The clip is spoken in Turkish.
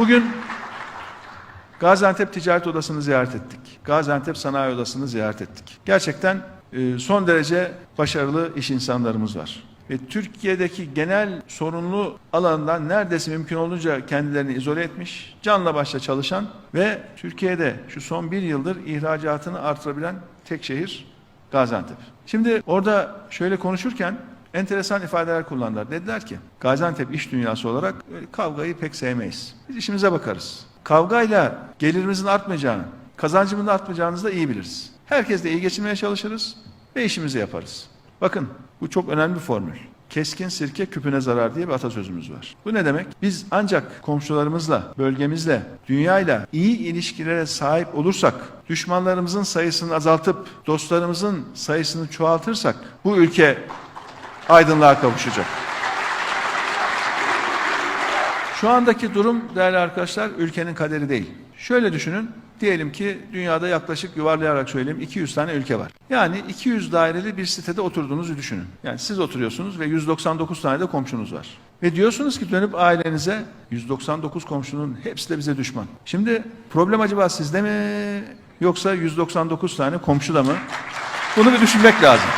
Bugün Gaziantep Ticaret Odası'nı ziyaret ettik. Gaziantep Sanayi Odası'nı ziyaret ettik. Gerçekten e, son derece başarılı iş insanlarımız var. Ve Türkiye'deki genel sorunlu alandan neredeyse mümkün olduğunca kendilerini izole etmiş, canla başla çalışan ve Türkiye'de şu son bir yıldır ihracatını artırabilen tek şehir Gaziantep. Şimdi orada şöyle konuşurken enteresan ifadeler kullandılar. Dediler ki Gaziantep iş dünyası olarak kavgayı pek sevmeyiz. Biz işimize bakarız. Kavgayla gelirimizin artmayacağını, kazancımızın artmayacağını da iyi biliriz. Herkesle iyi geçinmeye çalışırız ve işimizi yaparız. Bakın bu çok önemli bir formül. Keskin sirke küpüne zarar diye bir atasözümüz var. Bu ne demek? Biz ancak komşularımızla, bölgemizle, dünyayla iyi ilişkilere sahip olursak, düşmanlarımızın sayısını azaltıp dostlarımızın sayısını çoğaltırsak bu ülke aydınlığa kavuşacak. Şu andaki durum değerli arkadaşlar ülkenin kaderi değil. Şöyle düşünün. Diyelim ki dünyada yaklaşık yuvarlayarak söyleyeyim 200 tane ülke var. Yani 200 daireli bir sitede oturduğunuzu düşünün. Yani siz oturuyorsunuz ve 199 tane de komşunuz var. Ve diyorsunuz ki dönüp ailenize 199 komşunun hepsi de bize düşman. Şimdi problem acaba sizde mi yoksa 199 tane komşuda mı? Bunu bir düşünmek lazım.